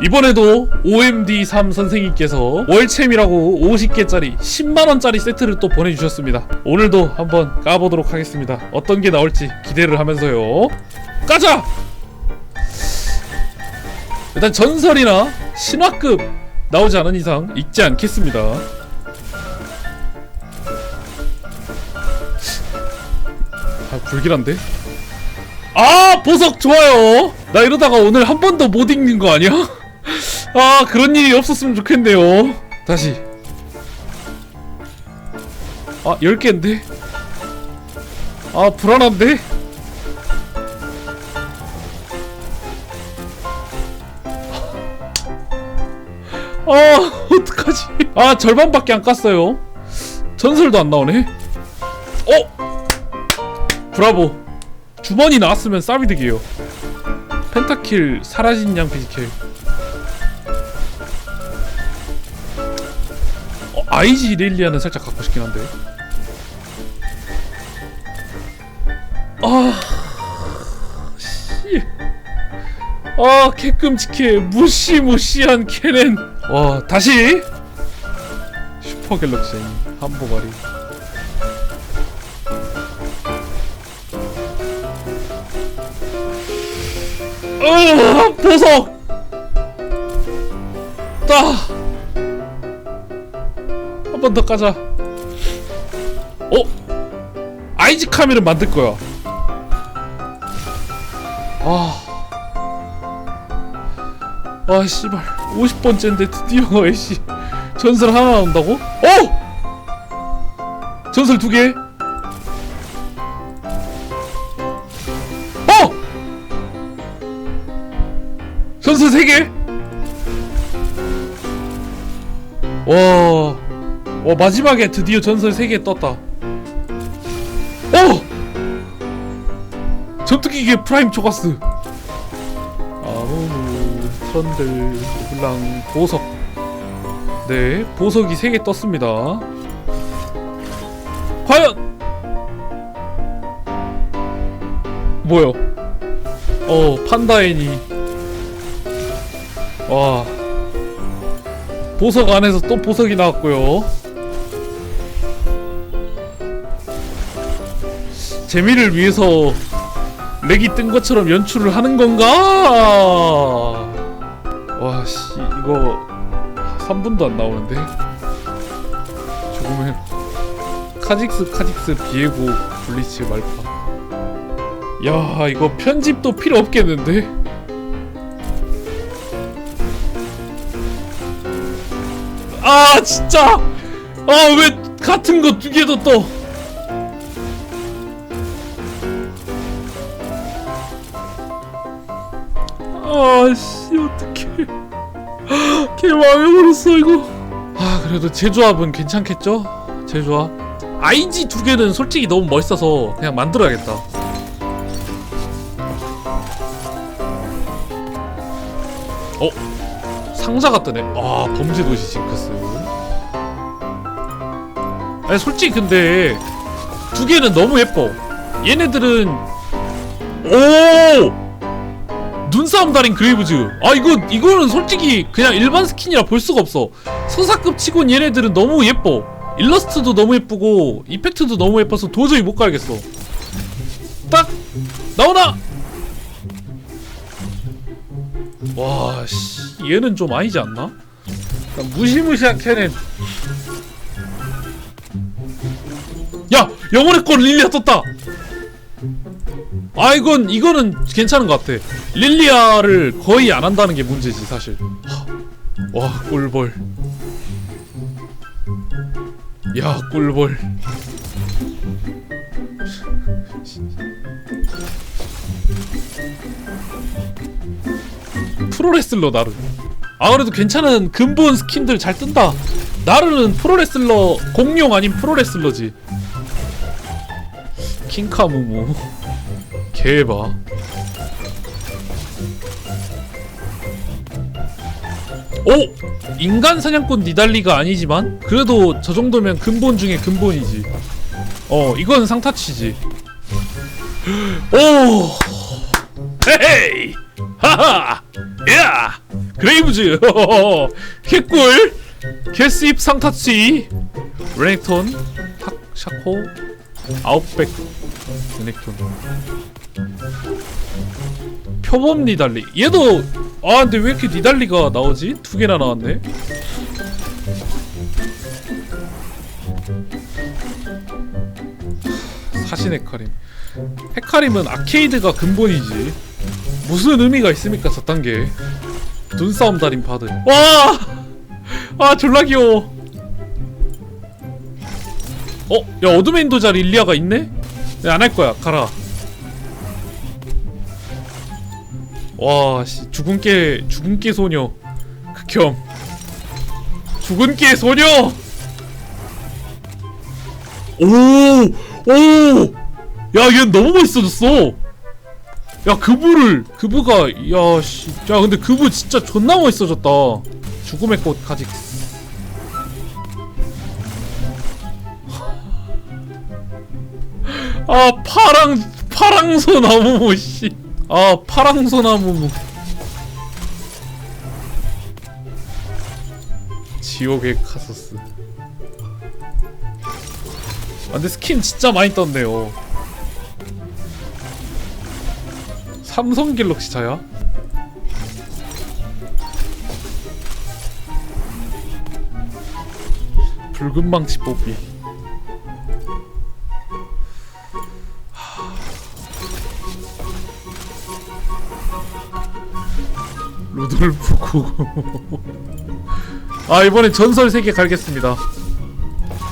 이번에도 OMD3 선생님께서 월챔이라고 50개짜리 10만원짜리 세트를 또 보내주셨습니다. 오늘도 한번 까보도록 하겠습니다. 어떤 게 나올지 기대를 하면서요. 까자! 일단 전설이나 신화급 나오지 않은 이상 읽지 않겠습니다. 아, 불길한데? 아, 보석 좋아요! 나 이러다가 오늘 한 번도 못 읽는 거 아니야? 아, 그런 일이 없었으면 좋겠네요. 다시. 아, 10개인데? 아, 불안한데? 아, 어떡하지? 아, 절반밖에 안 깠어요. 전설도 안 나오네. 어? 브라보. 주번이 나왔으면 싸비득이에요. 펜타킬 사라진 양 피지컬. 어, 아이지 릴리아는 살짝 갖고 싶긴 한데. 아, 씨. 아, 개끔찍해. 무시무시한 캐넨. 와, 다시. 슈퍼 갤럭시 한보가리. 으 보석 따한 번 더 까자 어 아이지 카메를 만들 거야 아. 아 씨발 50번째인데 드디어 애씨 전설 하나 나온다고? 어! 전설 두 개? 어! 전설 3개? 와, 와 마지막에 드디어 전설 3개 떴다. 어! 전투기계 프라임 초가스. 아노누, 트런들, 블랑, 보석. 네, 보석이 3개 떴습니다. 과연! 뭐요? 어, 판다애니. 와 보석 안에서 또 보석이 나왔고요 재미를 위해서 렉이 뜬 것처럼 연출을 하는 건가? 와씨 이거 3분도 안 나오는데 죽으면 카직스 카직스 비에고 블리츠 말파 야 이거 편집도 필요 없겠는데? 아 진짜 아 왜 같은 거 두 개도 떠 아씨 어떡해 걔 망해버렸어 이거 아 그래도 제조합은 괜찮겠죠? 제조합 IG 두 개는 솔직히 너무 멋있어서 그냥 만들어야겠다 어? 상자가 뜨네. 아 범죄도시 징크스. 아니 솔직히 근데 두 개는 너무 예뻐. 얘네들은 오 눈싸움 달인 그레이브즈. 아 이거 이거는 솔직히 그냥 일반 스킨이라 볼 수가 없어. 서사급 치곤 얘네들은 너무 예뻐. 일러스트도 너무 예쁘고 이펙트도 너무 예뻐서 도저히 못 가겠어. 딱 나오나? 와, 씨, 얘는 좀 아니지 않나? 무시무시한 캐넨. 야, 영혼의 꽃 릴리아 떴다. 아, 이건 이거는 괜찮은 것 같아. 릴리아를 거의 안 한다는 게 문제지 사실. 하, 와, 꿀벌. 야, 꿀벌. 프로레슬러 나르 아 그래도 괜찮은 근본 스킨들 잘 뜬다 나르는 프로레슬러 공룡 아닌 프로레슬러지 킹카무무 개봐. 오! 인간 사냥꾼 니달리가 아니지만 그래도 저 정도면 근본 중에 근본이지. 어 이건 상타치지. 오! 헤헤이! 하하! 야! 그레이브즈! 개꿀! 개스입 상타치! 레넥톤 탁 샤코! 아웃백! 레넥톤 표범 니달리. 얘도 아 근데 왜 이렇게 니달리가 나오지? 두 개나 나왔네. 사신 헤카림. 헤카림은 아케이드가 근본이지. 무슨 의미가 있습니까 게? 눈싸움 달인 바드. 와! 아 졸라 귀여워. 어? 야 어둠의 인도자 릴리아가 있네? 안 할 거야. 가라 와 씨, 죽은 깨 죽은 깨 소녀. 극혐. 죽은 깨 소녀! 오오! 야얘 너무 멋있어졌어! 야 그부를 그부가 야씨 야 근데 그부 진짜 존나 멋있어졌다. 죽음의 꽃 가직 아 파랑 파랑소 나무 씨 아 파랑소나무 지옥의 카소스. 아 근데 스킨 진짜 많이 떴네요. 삼성 갤럭시 차야? 붉은 망치 뽑기 루돌프 고고 아 이번엔 전설 3개 갈겠습니다.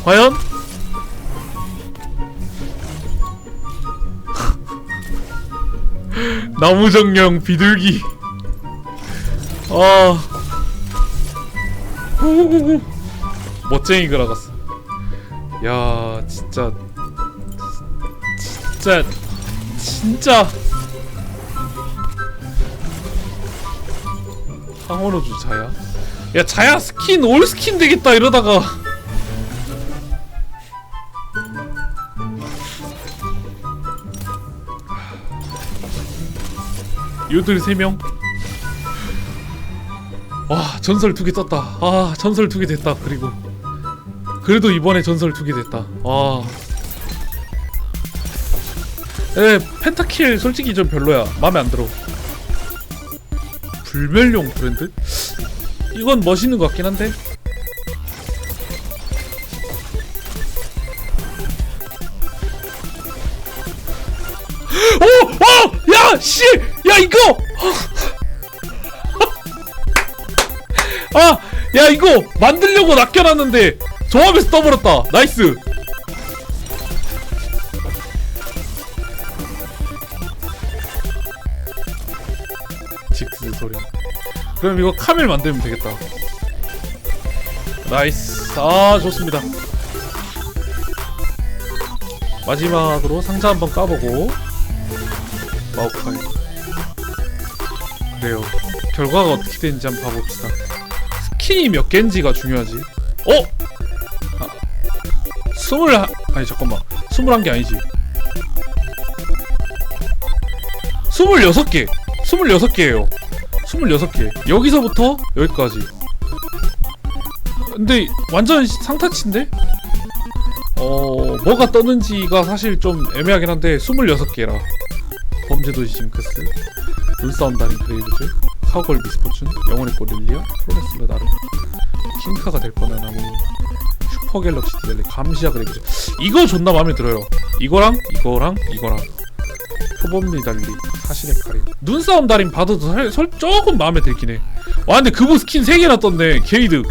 과연? 나무정령 비둘기. 아. 후후후후. 멋쟁이가 나갔어 야 진짜. 진짜 진짜 상원호주 자야? 야 자야 스킨 올 스킨 되겠다 이러다가. 요들 3명. 와 전설 두개 떴다. 아 전설 두개 됐다 그리고. 그래도 이번에 전설 두개 됐다. 와 에, 펜타킬 솔직히 좀 별로야. 마음에 안 들어 불멸용 브랜드? 이건 멋있는 것 같긴 한데 오! 어! 야! 씨! 야 이거! 아! 야 이거 만들려고 낚여놨는데 조합에서 떠버렸다 나이스 소령 그럼 이거 카멜 만들면 되겠다. 나이스. 아 좋습니다. 마지막으로 상자 한번 까보고. 마오카이. 그래요. 결과가 어떻게 되는지 한번 봐봅시다. 스킨이 몇 개인지가 중요하지. 어? 아, 스물 하... 아니 잠깐만. 스물한 개 아니지. 스물여섯 개. 스물여섯 개예요 스물여섯 개. 여기서부터 여기까지. 근데 완전 상타치인데? 어... 뭐가 떴는지가 사실 좀 애매하긴 한데 26개라. 범죄도시 징크스 눈싸움 달인 그레이브즈 카우걸 미스포춘 영혼의 꽃 릴리아 프로레슬러 나름. 킹카가 될 뻔한 나무 슈퍼 갤럭시 디젤리 감시아 그레이브즈 이거 존나 마음에 들어요. 이거랑 이거랑 이거랑 표범 리 달리 사실의 카림 눈싸움 달인 봐도 살, 설, 조금 마음에 들긴 해와 근데 그부 스킨 3개나 떴네 게이드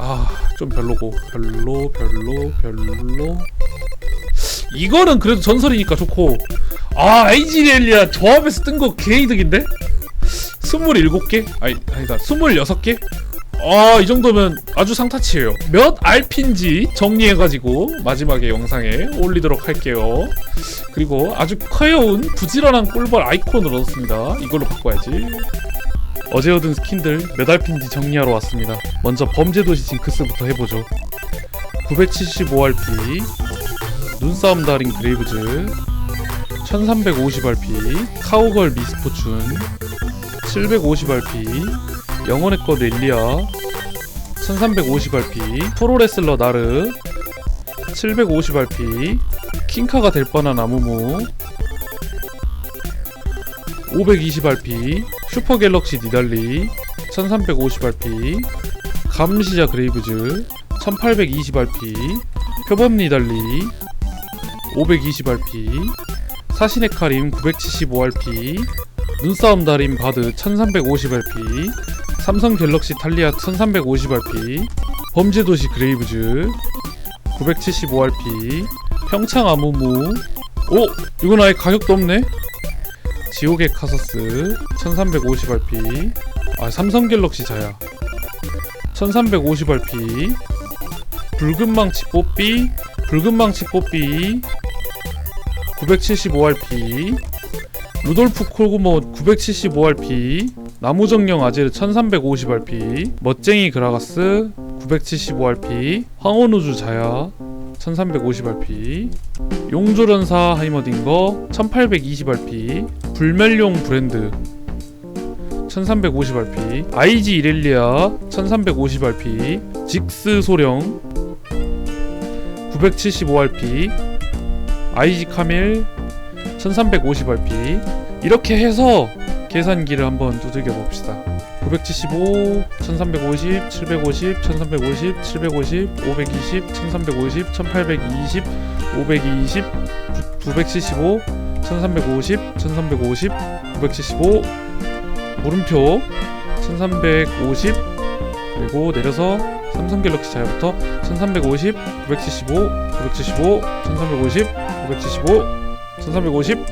아좀 별로고. 별로 별로 별로. 이거는 그래도 전설이니까 좋고. 아 에이지렐리아 조합에서 뜬거 개이득인데? 27개? 아니 아니다. 26개? 아 이 정도면 아주 상타치예요. 몇 RP인지 정리해가지고 마지막에 영상에 올리도록 할게요. 그리고 아주 커여운 부지런한 꿀벌 아이콘을 얻었습니다. 이걸로 바꿔야지. 어제 얻은 스킨들 몇 RP인지 정리하러 왔습니다. 먼저 범죄도시 징크스부터 해보죠. 975RP 눈싸움 달인 그레이브즈 1350RP 카우걸 미스포춘 750RP 영혼의 것 릴리아 1350RP 프로레슬러 나르 750RP 킹카가 될 뻔한 아무무 520RP 슈퍼 갤럭시 니달리 1350RP 감시자 그레이브즈 1820RP 표범 니달리 520RP 사신의 카림 975RP 눈싸움 달인 바드 1350RP 삼성 갤럭시 탈리아 1350RP 범죄도시 그레이브즈 975RP 평창 아무무. 오! 이건 아예 가격도 없네. 지옥의 카서스 1350RP 아 삼성 갤럭시 자야. 1350RP 붉은 망치 뽀삐 붉은 망치 뽀삐. 975RP 루돌프 콜구모 975RP 나무정령 아제르 1350RP 멋쟁이 그라가스 975RP 황혼우주 자야 1350RP 용조련사 하이머딩거 1820RP 불멸용 브랜드 1350RP IG 이렐리아 1350RP 직스 소령 975RP IG 카멜 1350RP 이렇게 해서 계산기를 한번 두들겨 봅시다. 975, 1350, 750, 1350, 750, 520, 1350, 1820, 520, 975, 1350, 1350, 975 물음표 1350 그리고 내려서 삼성 갤럭시 자야부터 1350, 975, 975, 1350, 975, 1350,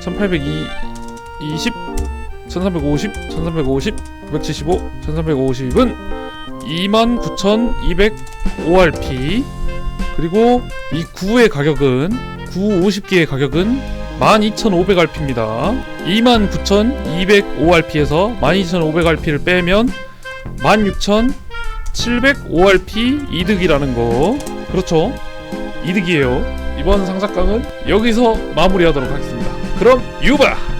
1820, 1350, 1350, 975, 1350은 29,205RP 그리고 이 9의 가격은 9 50개의 가격은 12,500RP입니다. 29,205RP에서 12,500RP를 빼면 16,705RP 이득이라는 거. 그렇죠? 이득이에요. 이번 상작강은 여기서 마무리하도록 하겠습니다. 그럼 유바!